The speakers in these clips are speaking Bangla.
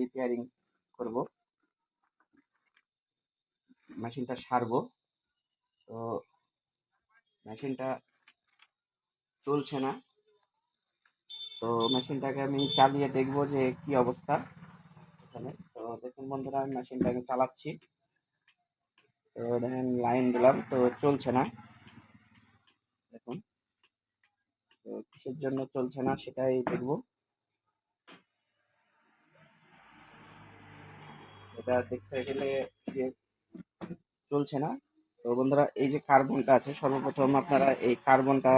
রিপেয়ারিং করব। মেশিনটা সারবো। তো মেশিনটা চলছে না। তো মেশিনটাকে আমি চালিয়ে দেখব যে কি অবস্থা এখানে। তো দেখুন বন্ধুরা, আমি মেশিনটাকে চালাচ্ছি। তো দেখেন লাইন দিলাম, তো চলছে না। দেখুন, তো কিসের জন্য চলছে না সেটাই দেখব। এটা দেখতে গেলে যে চলছে না। তো বন্ধুরা, এই যে কার্বনটা আছে, সর্বপ্রথম আপনারা এই কার্বনটা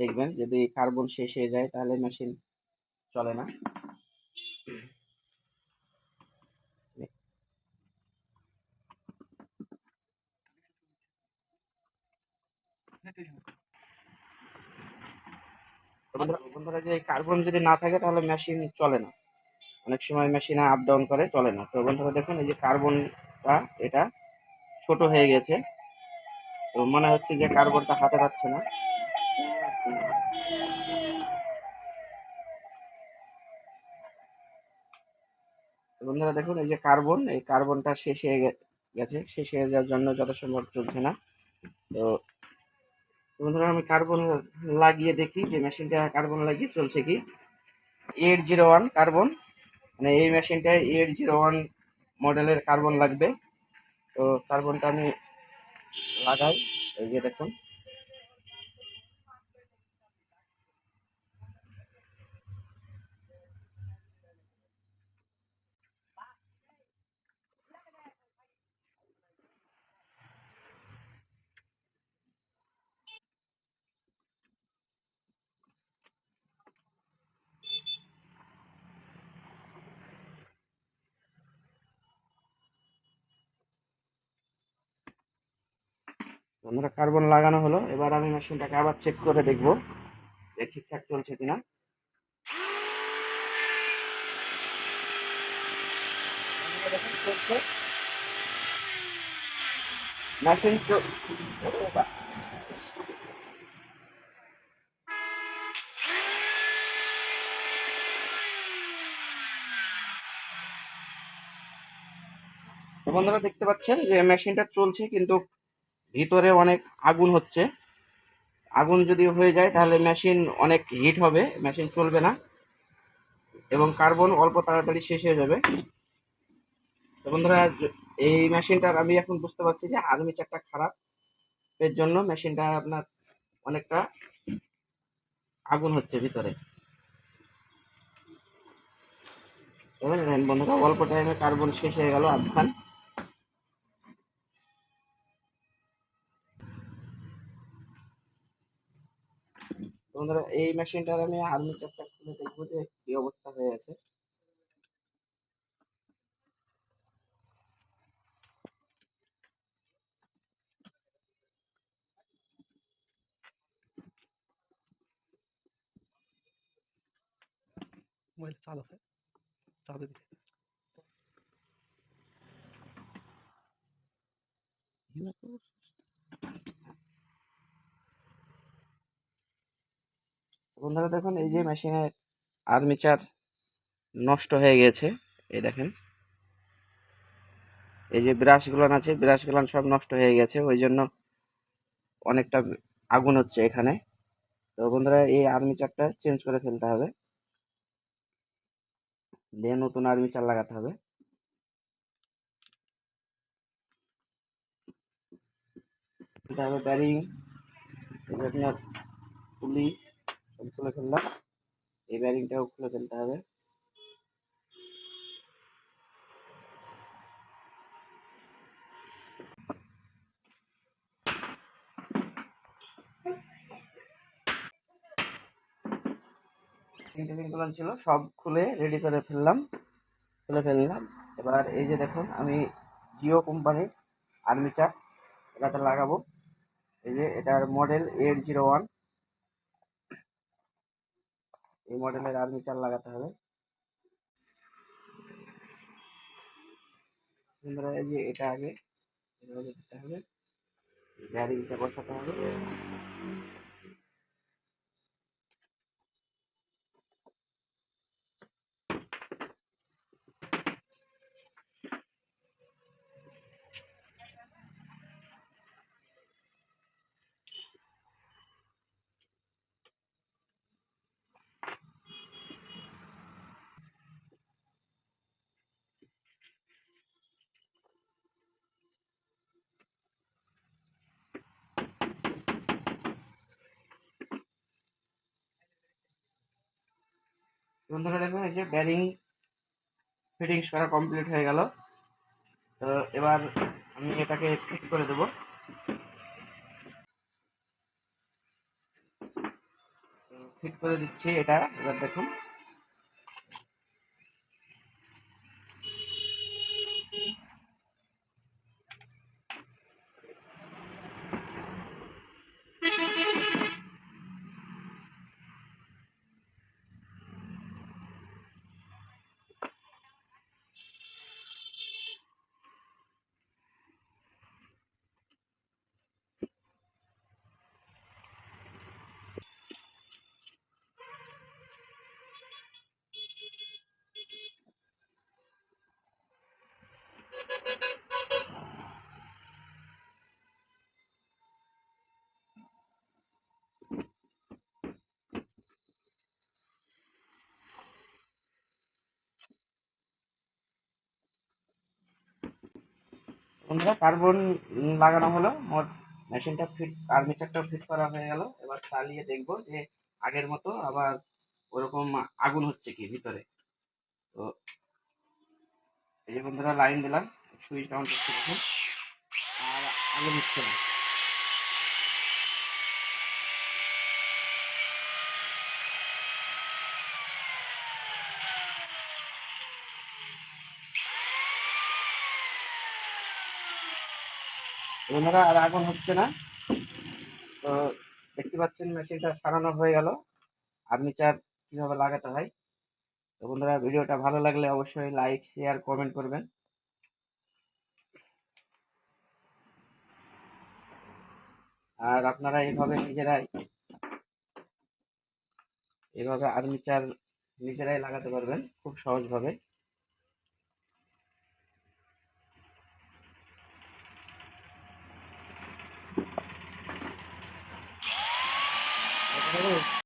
দেখবেন। যদি কার্বন শেষ হয়ে যায়, তাহলে মেশিন চলে না। বন্ধুরা যে কার্বন যদি না থাকে, তাহলে মেশিন চলে না। অনেক সময় মেশিনে আপ ডাউন করে, চলে না। তো বন্ধুরা দেখুন, এই যে কার্বনটা এটা ছোট হয়ে গেছে। তো মনে হচ্ছে যে কার্বনটা হাতে পাচ্ছে না। বন্ধুরা দেখুন, এই যে কার্বন এই কার্বনটা শেষ হয়ে গেছে। শেষ হয়ে যাওয়ার জন্য যত সম্ভব চলছে না। তো বন্ধুরা আমি কার্বন লাগিয়ে দেখি যে মেশিনটা কার্বন লাগিয়ে চলছে কি। এইট জিরো ওয়ান কার্বন মানে এই মেশিনটায় এইট জিরো ওয়ান মডেলের কার্বন লাগবে। তো কার্বনটা আমি লাগাই, এই যে দেখুন। বন্ধুরা কার্বন লাগানো হলো। এবার আমি মেশিনটাকে আবার চেক করে দেখব যে ঠিকঠাক চলছে কিনা। মেশিন বন্ধুরা, দেখতে পাচ্ছেন যে মেশিনটা চলছে, কিন্তু ভিতরে অনেক আগুন হচ্ছে। আগুন যদি হয়ে যায়, তাহলে মেশিন অনেক হিট হবে মেশিন চলবে না। এবং কার্বন অল্প তাড়াতাড়ি শেষ হয়ে যাবে। তো বন্ধুরা, এই মেশিনটার আমি এখন বুঝতে পারছি যে আর্মিচারটা খারাপ। এর জন্য মেশিনটা আপনার অনেকটা আগুন হচ্ছে ভিতরে। বন্ধুরা, অল্প টাইমে কার্বন শেষ হয়ে গেল আধখান। বন্ধুরা এই মেশিনটার আমি আর্মি আর্মিচারটা খুলে দেখব যে কি অবস্থা হয়ে আছে। মোবাইল চাল আছে। চালে দিকে বন্ধুরা, দেখুন, এই যে মেশিনের আর্মিচার নষ্ট হয়ে গেছে, এই দেখেন। এই যে ব্রাশগুলো আছে ব্রাশগুলো সব নষ্ট হয়ে গেছে, ওই জন্য অনেকটা আগুন হচ্ছে এখানে। তো বন্ধুরা, এই আর্মিচারটা চেঞ্জ করে ফেলতে হবে। দিয়ে নতুন আর্মিচার লাগাতে হবে। হবে ব্যারিং আপনার পুলি। খুলে ফেললাম। এই ব্যারিংটাও খুলে ফেলতে হবে। ছিল, সব খুলে রেডি করে ফেললাম, খুলে ফেললাম। এবার এই যে দেখুন, আমি জিও কোম্পানির আর্মিচার এটাতে লাগাবো। এই যে এটার মডেল এইট জিরো ওয়ান এই মডেলের আর্মিচার লাগাতে হবে। যে এটা আগে দিতে হবে। ব্যারিংটা বসাতে হবে। বন্ধুরা দেখুন, এই যে ব্যারিং ফিটিংস করা কমপ্লিট হয়ে গেল। তো এবার আমি এটাকে ফিট করে দেবো। ফিট করে দিচ্ছি এটা, এবার দেখুন। বন্ধুরা, কার্বন লাগানো হলো, মোট মেশিনটা ফিট আর্মিচারটা ফিট করা হয়ে গেল। এবার চালিয়ে দেখব যে আগের মতো আবার ওরকম আগুন হচ্ছে কি ভিতরে। তো এই যে বন্ধুরা লাইন দিলাম সুইচ ডাউন করতে দেখুন। আর আগুন হচ্ছে না। বন্ধুরা আর আগুন হচ্ছে না। তো দেখতে পাচ্ছেন মেশিনটা সারানো হয়ে গেল। আর্মিচার কীভাবে লাগাতে হয়। তো বন্ধুরা, ভিডিওটা ভালো লাগলে অবশ্যই লাইক শেয়ার কমেন্ট করবেন। আর আপনারা এইভাবে নিজেরাই, এভাবে আর্মিচার নিজেরাই লাগাতে পারবেন খুব সহজভাবে। দেখো,